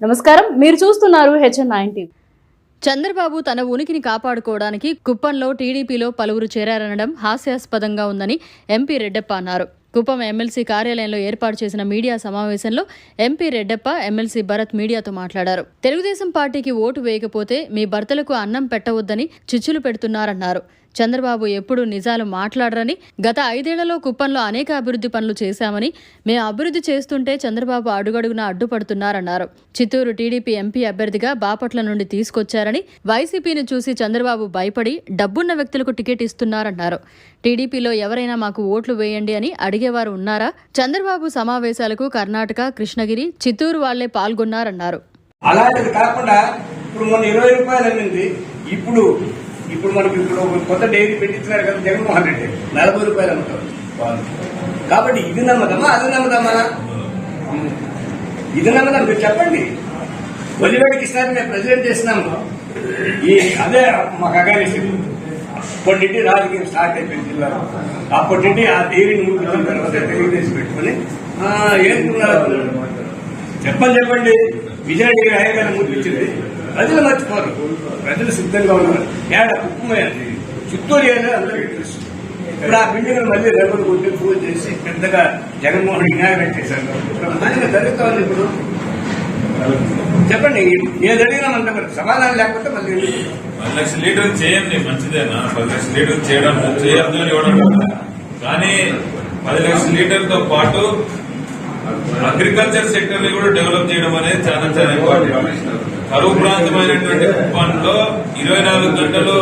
నమస్కారం. మీరు చూస్తున్నారు హెచ్ఎన్ నైన్టీ చంద్రబాబు తన ఉనికిని కాపాడుకోవడానికి కుప్పంలో టీడీపీలో పలువురు చేరారనడం హాస్యాస్పదంగా ఉందని ఎంపీ రెడ్డప్ప అన్నారు. కుప్పం ఎమ్మెల్సీ కార్యాలయంలో ఏర్పాటు చేసిన మీడియా సమావేశంలో ఎంపీ రెడ్డప్ప ఎమ్మెల్సీ భరత్ మీడియాతో మాట్లాడారు. తెలుగుదేశం పార్టీకి ఓటు వేయకపోతే మీ భర్తలకు అన్నం పెట్టవద్దని చిచ్చులు పెడుతున్నారన్నారు. చంద్రబాబు ఎప్పుడు నిజాలు మాట్లాడరని గత ఐదేళ్ళలో కుప్పంలో అనేక అభివృద్ధి పనులు చేశామని మేము అభివృద్ధి చేస్తుంటే చంద్రబాబు అడుగడుగునా అడ్డుపడుతున్నారన్నారు. చిత్తూరు టీడీపీ ఎంపీ అభ్యర్థిగా బాపట్ల నుండి తీసుకొచ్చారని వైసీపీని చూసి చంద్రబాబు భయపడి డబ్బున్న వ్యక్తులకు టికెట్ ఇస్తున్నారన్నారు. టీడీపీలో ఎవరైనా మాకు ఓట్లు వేయండి అని అడిగేవారు ఉన్నారా? చంద్రబాబు సమావేశాలకు కర్ణాటక కృష్ణగిరి చిత్తూరు వాళ్ళే పాల్గొన్నారన్నారు. అలాంటిది కాకుండా ఇప్పుడు మొన్న ఇరవై రూపాయలు అమ్మింది. ఇప్పుడు ఇప్పుడు మనకి ఇప్పుడు కొత్త డైరీ పెట్టించినారు కదా జగన్మోహన్ రెడ్డి. నలభై రూపాయలు అమ్ముతారు కాబట్టి ఇది నమ్మదమ్మా అది నమ్మదమ్మా ఇది నమ్మదం. మీరు చెప్పండి. వదిలివేడికి ఈసారి మేము ప్రెసిడెంట్ చేసినాము ఈ అదే మాకు అగానేసింది అప్పటి నుండి రాజకీయం స్టార్ట్ అయిపోయింది జిల్లాలో అప్పటి నుండి ఆ డైరీని మూడు తర్వాత తెలుగుదేశం పెట్టుకుని ఏం చెప్పండి చెప్పని చెప్పండి. హైదరాబాద్ ముందు ముట్టించింది ప్రజలు మర్చిపోరు. ప్రజలు సిద్ధంగా ఉన్నారు. ఏడ కుప్పమైనది చిత్తూరు ఏదో అందరికీ తెలుసు ఇప్పుడు ఆ బిల్డింగ్ మళ్ళీ రేపటి కొట్టి పూజ చేసి పెద్దగా జగన్మోహన్ ఇనాగరేట్ చేశారు? మంచిగా ఇప్పుడు. చెప్పండి ఏది అడిగినా మరి సమాధానం లేకపోతే మళ్ళీ పది లక్షల లీటర్లు చేయండి మంచిదేనా? పది లక్షల లీటర్లు చేయడం చేయద్దు అని ఇవ్వడం కానీ పది లక్షల లీటర్తో పాటు అగ్రికల్చర్ సెక్టర్ని కూడా డెవలప్ చేయడం అనేది చాలా చాలా ఇంపార్టెంట్. కరువు ప్రాంతమైనటువంటి కుప్పంలో ఇరవై నాలుగు గంటలు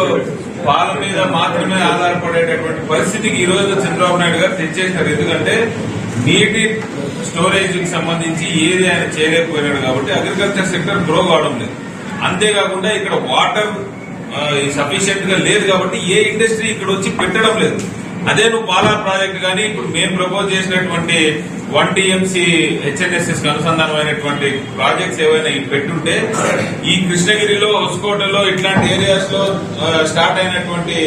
పాల మీద మాత్రమే ఆధారపడేటటువంటి పరిస్థితికి ఈ రోజు చంద్రబాబు నాయుడు గారు తెచ్చేస్తారు ఎందుకంటే నీటి స్టోరేజ్కి సంబంధించి ఏది ఆయన చేయలేకపోయినాడు కాబట్టి అగ్రికల్చర్ సెక్టర్ గ్రో కావడం లేదు. అంతేకాకుండా ఇక్కడ వాటర్ సఫిషియెంట్గా లేదు కాబట్టి ఏ ఇండస్ట్రీ ఇక్కడ వచ్చి పెట్టడం లేదు. అదే నువ్వు పాలా ప్రాజెక్ట్ కానీ ఇప్పుడు మేము ప్రపోజ్ చేసినటువంటి వన్ టీఎంసీ హెచ్ఎన్ఎస్ఎస్కి అనుసంధానమైనటువంటి ప్రాజెక్ట్స్ ఏవైనా పెట్టుంటే ఈ కృష్ణగిరిలో హొస్కోటలో ఇట్లాంటి ఏరియాస్లో స్టార్ట్ అయినటువంటి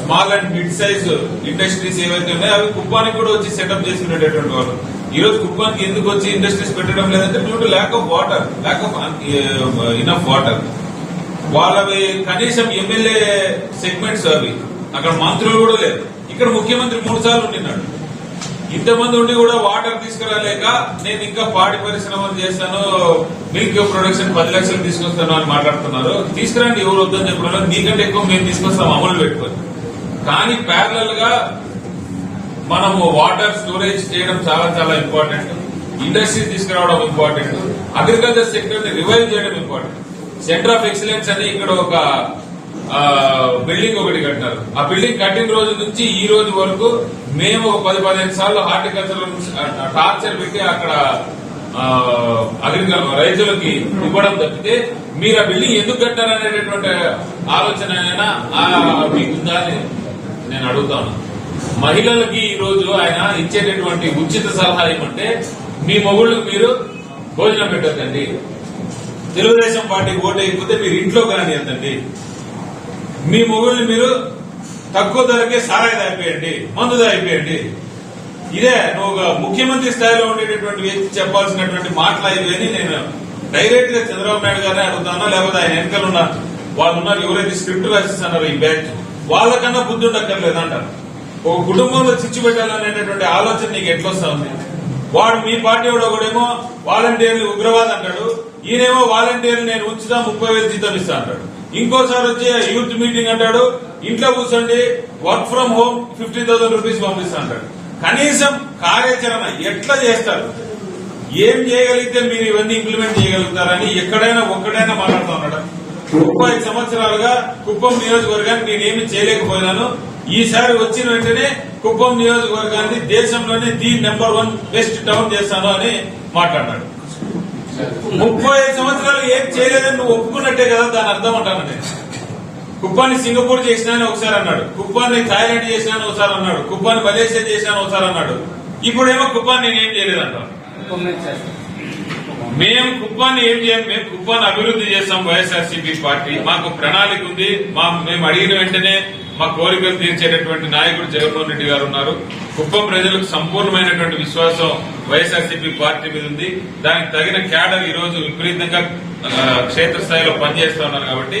small and mid size industries ఏవైతే ఉన్నాయో అవి కుప్పానికి కూడా వచ్చి సెటప్ చేసి ఉండేటటువంటి వాళ్ళు. ఈ రోజు కుప్పానికి ఎందుకు వచ్చి ఇండస్ట్రీస్ పెట్టడం లేదంటే due to lack of water lack of enough water వాళ్ళవి కనీసం ఎమ్మెల్యే సెగ్మెంట్స్ అవి. అక్కడ మంత్రులు కూడా లేరు. ఇక్కడ ముఖ్యమంత్రి మూడు సార్లు ఉండినాడు ఇంతమంది ఉండి కూడా వాటర్ తీసుకురాలేక నేను ఇంకా పాడి పరిశ్రమలు చేస్తాను మిల్క్ ప్రొడక్షన్ పది లక్షలు తీసుకొస్తాను అని మాట్లాడుతున్నారు. తీసుకురండి ఎవరు వద్దని చెప్పడం మీకంటే ఎక్కువ మేము తీసుకొస్తాం అమలు పెట్టుకొని. కానీ ప్యారలల్గా మనము వాటర్ స్టోరేజ్ చేయడం చాలా చాలా ఇంపార్టెంట్. ఇండస్ట్రీ తీసుకురావడం ఇంపార్టెంట్. అగ్రికల్చర్ సెక్టర్ని రివైవ్ చేయడం ఇంపార్టెంట్. సెంటర్ ఆఫ్ ఎక్సలెన్స్ అని ఇక్కడ ఒక బిల్డింగ్ ఒకటి కట్టారు ఆ బిల్డింగ్ కట్టిన రోజు నుంచి ఈ రోజు వరకు మేము ఒక పది పదిహేను సార్లు హార్టికల్చర్ టార్చర్ పెట్టి అక్కడ అగ్రికల్చర్ రైతులకి ఇవ్వడం తప్పితే మీరు ఆ బిల్డింగ్ ఎందుకు కట్టారనేటటువంటి ఆలోచన అయినా ఆ, మీకుందా అని నేను అడుగుతాను. మహిళలకి ఈ రోజు ఆయన ఇచ్చేటటువంటి ఉచిత సలహా ఏమంటే మీ మొగుళ్ళు మీరు భోజనం పెట్టద్దండి. తెలుగుదేశం పార్టీ ఓటు అయిపోతే మీరు ఇంట్లో కానివ్వండి. మీ మొగుల్ని మీరు తక్కువ ధరకే సారాయి దాయిపోయండి మందు దాయిపోయండి. ఇదే నువ్వు ఒక ముఖ్యమంత్రి స్థాయిలో ఉండేటటువంటి వ్యక్తి చెప్పాల్సినటువంటి మాటలు ఇవని నేను డైరెక్ట్గా చంద్రబాబు నాయుడు గారిని అడుగుతాను లేకపోతే ఆయన వెనకలు ఉన్న వాళ్ళు ఉన్నారు ఎవరైతే స్క్రిప్ట్ రాసిస్తున్నారో ఈ బ్యాచ్ వాళ్ళకన్నా బుద్ధి ఉండక్కర్లేదు అంటారు. ఒక కుటుంబంలో చిచ్చు పెట్టాలనేటటువంటి ఆలోచన నీకు ఎట్లొస్తా ఉంది వాడు మీ పార్టీ వాడు ఒకడేమో వాలంటీర్లు ఉగ్రవాద్ అంటాడు ఈయనేమో వాలంటీర్లు నేను ఉంచుతా ముప్పై వేలు జీతం ఇస్తా అంటాడు. ఇంకోసారి వచ్చి యూత్ మీటింగ్ అంటాడు ఇంట్లో కూర్చోండి work from home fifty thousand rupees పంపిస్తా అంటాడు. కనీసం కార్యాచరణ ఎట్లా చేస్తారు? ఏం చేయగలిగితే మీరు ఇవన్నీ ఇంప్లిమెంట్ చేయగలుగుతారని ఎక్కడైనా ఒక్కడైనా మాట్లాడుతూ ఉన్నాడు. ముప్పై సంవత్సరాలుగా కుప్పం నియోజకవర్గానికి నేనేమి చేయలేకపోయినాను. ఈసారి వచ్చిన వెంటనే కుప్పం నియోజకవర్గాన్ని దేశంలోనే the number one best town చేస్తాను అని మాట్లాడాడు ముప్పై ఐదు సంవత్సరాలు ఏం చేయలేదని నువ్వు ఒప్పుకున్నట్టే కదా దాని అర్థం అంటాను నేను. కుప్పాన్ని సింగపూర్ చేసినానని ఒకసారి అన్నాడు. కుప్పాన్ని థాయిలాండ్ చేసినాను ఒకసారి అన్నాడు. కుప్పాన్ని మలేషియా చేసినాను ఒకసారి అన్నాడు. ఇప్పుడేమో కుప్పాన్ని నేనేం చేయలేదంటాం. మేము కుప్పాన్ని ఏం చేయం? మేము కుప్పాన్ని అభివృద్ధి చేస్తాం వైఎస్ఆర్సీపీ పార్టీ. మాకు ప్రణాళిక ఉంది. మా మేము అడిగిన వెంటనే మా కోరికలు తీర్చేటటువంటి నాయకుడు జగన్మోహన్ రెడ్డి గారు ఉన్నారు. కుప్పం ప్రజలకు సంపూర్ణమైనటువంటి విశ్వాసం వైఎస్ఆర్సీపీ పార్టీ మీద ఉంది. దానికి తగిన క్యాడర్ ఈ రోజు విపరీతంగా క్షేత్రస్థాయిలో పనిచేస్తా ఉన్నారు కాబట్టి